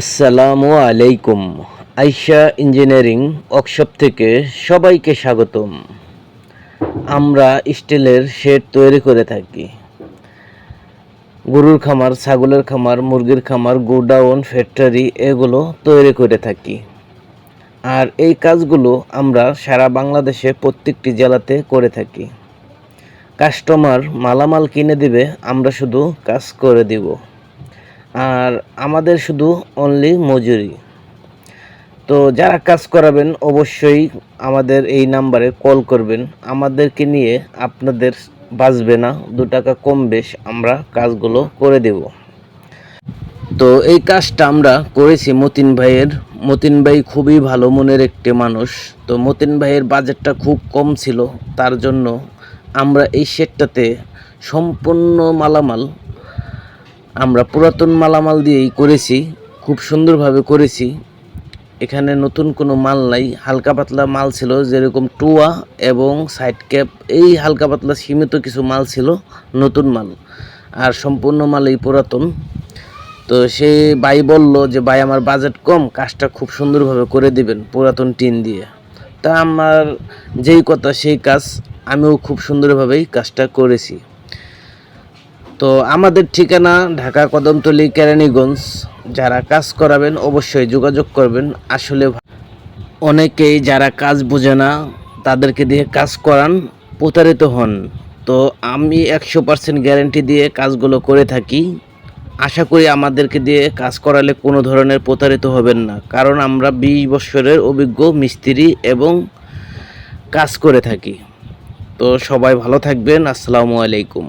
আসসালামু আলাইকুম। আইসা ইঞ্জিনিয়ারিং ওয়ার্কশপ থেকে সবাইকে স্বাগতম। আমরা স্টিলের শেড তৈরি করে থাকি। গরুর খামার, ছাগলের খামার, মুরগির খামার, গোডাউন, ফ্যাক্টরি এগুলো তৈরি করে থাকি। আর এই কাজগুলো আমরা সারা বাংলাদেশে প্রত্যেকটি জেলাতে করে থাকি। কাস্টমার মালামাল কিনে দিবে, আমরা শুধু কাজ করে দিব। আর আমাদের শুধু অনলি মজুরি। তো যারা কাজ করাবেন, অবশ্যই আমাদের এই নাম্বারে কল করবেন। আমাদেরকে নিয়ে আপনাদের বাঁচবে না, দু টাকা কম বেশ আমরা কাজগুলো করে দেব। তো এই কাজটা আমরা করেছি মতিন ভাইয়ের। মতিন ভাই খুবই ভালো মনের একটি মানুষ। তো মতিন ভাইয়ের বাজেটটা খুব কম ছিল, তার জন্য আমরা এই শেডটাতে সম্পূর্ণ মালামাল আমরা পুরাতন মালামাল দিয়েই করেছি, খুব সুন্দরভাবে করেছি। এখানে নতুন কোনো মাল নাই, হালকা পাতলা মাল ছিল, যেরকম টুয়া এবং সাইড ক্যাপ, এই হালকা পাতলা সীমিত কিছু মাল ছিল, নতুন মাল। আর সম্পূর্ণ মাল এই পুরাতন। তো সে ভাই বলল যে, ভাই, আমার বাজেট কম, কাজটা খুব সুন্দরভাবে করে দিবেন পুরাতন টিন দিয়ে। তা আমার যেই কথা, সেই কাজ, আমিও খুব সুন্দরভাবেই কাজটা করেছি। তো আমাদের ঠিকানা ঢাকা কদমতলি কেরানীগঞ্জ। যারা কাজ করাবেন অবশ্যই যোগাযোগ করবেন। আসলে অনেকেই যারা কাজ বোঝে না, তাদেরকে দিয়ে কাজ করান, প্রতারিত হন। তো আমি একশো পার্সেন্ট গ্যারেন্টি দিয়ে কাজগুলো করে থাকি। আশা করি আমাদেরকে দিয়ে কাজ করালে কোনো ধরনের প্রতারিত হবেন না। কারণ আমরা বিশ বছরের অভিজ্ঞ মিস্ত্রি এবং কাজ করে থাকি। তো সবাই ভালো থাকবেন। আসসালামু আলাইকুম।